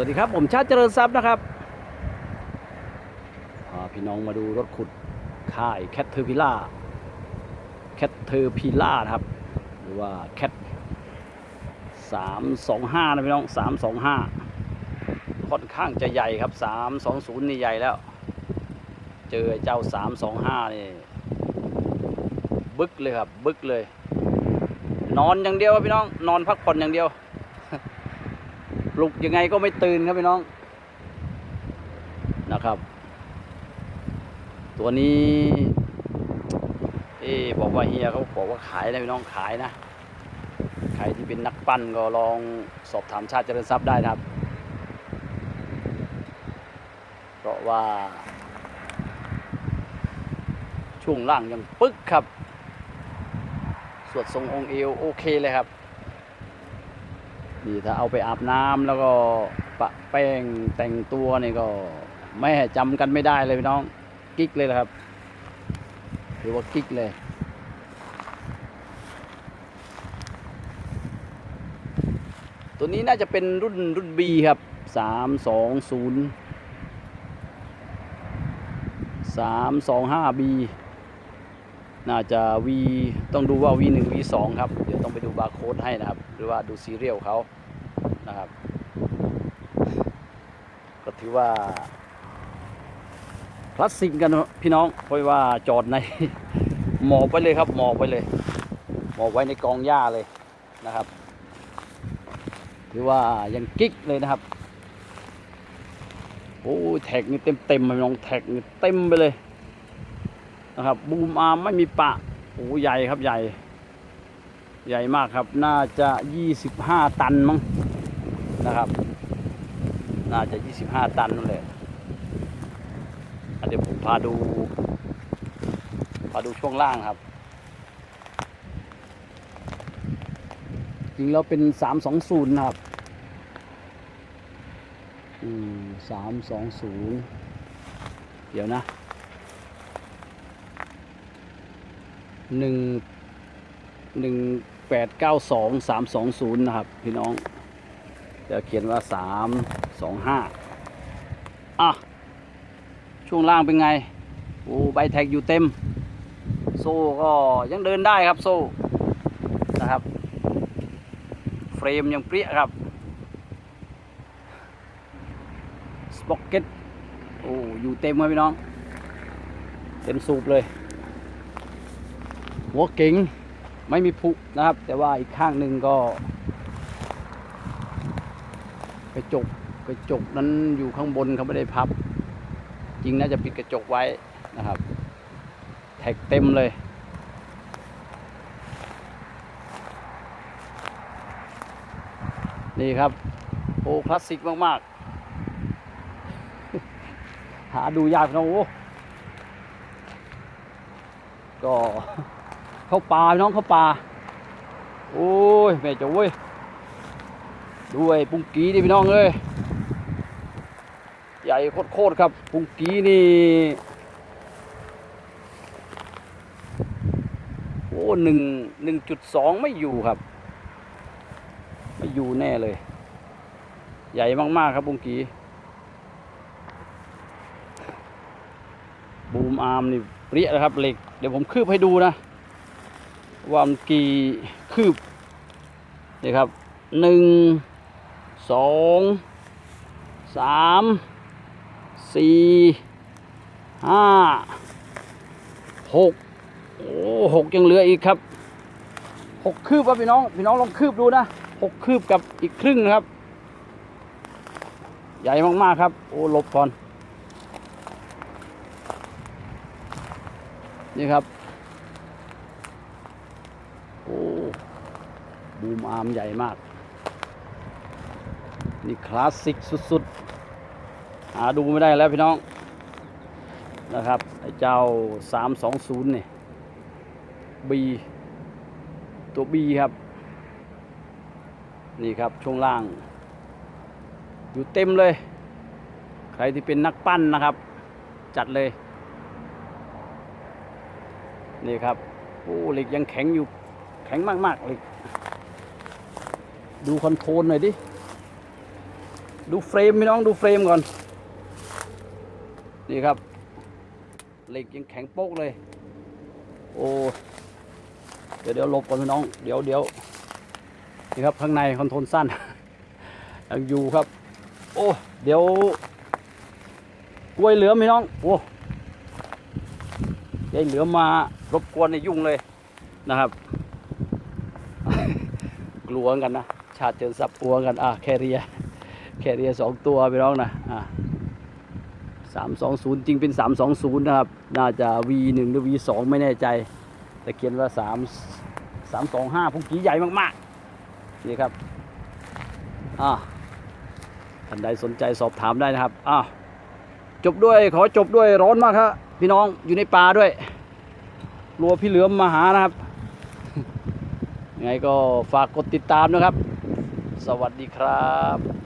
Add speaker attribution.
Speaker 1: สวัสดีครับ ผมชาติเจริญทรัพย์นะครับ พี่น้องมาดูรถขุดค่ายแคทเทอร์พิล่าแคทเทอร์พิล่าครับ หรือว่าแคทสามสองห้านะพี่น้องสามสองห้าค่อนข้างจะใหญ่ครับสามสองศูนย์นี่ใหญ่แล้ว เจอเจ้าสามสองห้านี่บึกเลยครับ บึกเลย นอนอย่างเดียวพี่น้อง นอนพักผ่อนอย่างเดียว ปลุกยังไงก็ไม่ตื่นครับพี่น้องนะครับ ตัวนี้ เอ๊บอกว่าเฮียเขาบอกว่าขายนะพี่น้องขายนะใครที่เป็นนักปั้นก็ลองสอบถามชาติเจริญทรัพย์ได้นะครับ เพราะว่า ช่วงล่างยังปึ๊กครับ สวดทรงองค์เอวโอเคเลยครับ นี่ถ้าเอาไปอาบน้ำแล้วก็ปะแป้งแต่งตัวนี่ก็แม่จำกันไม่ได้เลยพี่น้องกิ๊กเลยนะครับถือว่ากิ๊กเลยตัวนี้น่าจะเป็นรุ่นรุ่น B ครับสามสองศูนย์สามสองห้า B น่าจะ V ต้องดูว่า V 1 V 2ครับเดี๋ยว ดูบาร์โค้ดให้นะครับ หรือว่าดูซีเรียลเขานะครับ ก็ถือว่าคลาสสิกกันพี่น้องเพราะว่าจอดในหมอบไปเลยครับ หมอบไปเลยหมอบไว้ในกองหญ้าเลยนะครับถือว่ายังกิ๊กเลยนะครับโอ้แท็กนี่เต็มเต็มพี่น้องแท็กนี่เต็มไปเลยนะครับบูมอาร์มไม่มีปะโอ้ใหญ่ครับใหญ่ ใหญ่มากครับ น่าจะ 25 ตันมั้งนะครับ น่าจะ 25 ตันนั่นแหละเดี๋ยวผมพาดู พาดูช่วงล่างครับ จริงแล้วเป็น 320 นะครับ อืม320 เดี๋ยวนะหนึ่งหนึ่ง แปดเก้าสองสามสองศูนย์นะครับ พี่น้อง จะเขียนว่าสามสองห้าอะ ช่วงล่างเป็นไง โอ้ใบแท็กอยู่เต็ม โซ่ก็ยังเดินได้ครับโซ่ นะครับ เฟรมยังเปรี้ยครับสป็อกเก็ตโอ้อยู่เต็มครับพี่น้อง เต็มสูบเลยหัวเก๋ง ไม่มีผุนะครับ แต่ว่าอีกข้างหนึ่งก็กระจกกระจกนั้นอยู่ข้างบนเขาไม่ได้พับ จริงน่าจะปิดกระจกไว้นะครับ แท็กเต็มเลยนี่ครับโอ้คลาสสิกมาก ๆ หาดูยากนะโอ้ก็ เข้าป่าพี่น้องเข้าป่าโอ้ยแม่เจ้าเว้ยด้วยปุ้งกีนี่พี่น้องเอ้ยใหญ่โคตรครับ ปุ้งกีนี่โอ้หนึ่งหนึ่งจุดสองไม่อยู่ครับ ไม่อยู่แน่เลย ใหญ่มากๆครับปุ้งกีบูมอาร์มนี่เปรี้ยนะครับเหล็ก เดี๋ยวผมคืบให้ดูนะ ว่ามันกี่คืบนี่ครับหนึ่งสองสามสี่ห้าหกโอ้หกยังเหลืออีกครับหกคืบครับพี่น้อง พี่น้องลองคืบดูนะหกคืบกับอีกครึ่งนะครับ ใหญ่มากๆครับ โอ้หลบก่อน นี่ครับ โอ้ บูมอาร์มใหญ่มาก นี่คลาสสิกสุดๆ หาดูไม่ได้แล้วพี่น้องนะครับไอ้เจ้า 320นี่ B ตัว B ครับ นี่ครับช่วงล่าง อยู่เต็มเลย ใครที่เป็นนักปั้นนะครับ จัดเลย นี่ครับ โอ้เหล็กยังแข็งอยู่แข็งมากๆเหล็ก ดูคอนโทรลหน่อยดิ ดูเฟรมพี่น้องดูเฟรมก่อน นี่ครับ เหล็กยังแข็งโป๊กเลย โอ้ เดี๋ยวเดี๋ยวลบก่อนพี่น้อง เดี๋ยวเดี๋ยวนี่ครับข้างในคอนโทรลสั้นยังอยู่ครับ โอ้ เดี๋ยว กล้วยเหลือมพี่น้อง โอ้ยายเหลือมมารบกวนในยุ่งเลยนะครับ กลัวกันนะ ชาติเจอสับกลัวกัน อะแคเรีย แคเรียสองตัวพี่น้องนะ อะสามสองศูนย์จริงเป็นสามสองศูนย์นะครับ น่าจะ V หนึ่งหรือ V สองไม่แน่ใจ แต่เขียนว่าสามสามสองห้าพวกกี้ใหญ่มากๆ นี่ครับ อ่าท่านใดสนใจสอบถามได้นะครับอ่าจบด้วยขอจบด้วยร้อนมากครับพี่น้องอยู่ในป่าด้วยกลัวพี่เหลือมมาหานะครับยังไงก็ฝากกดติดตามนะครับ วัสดีครับ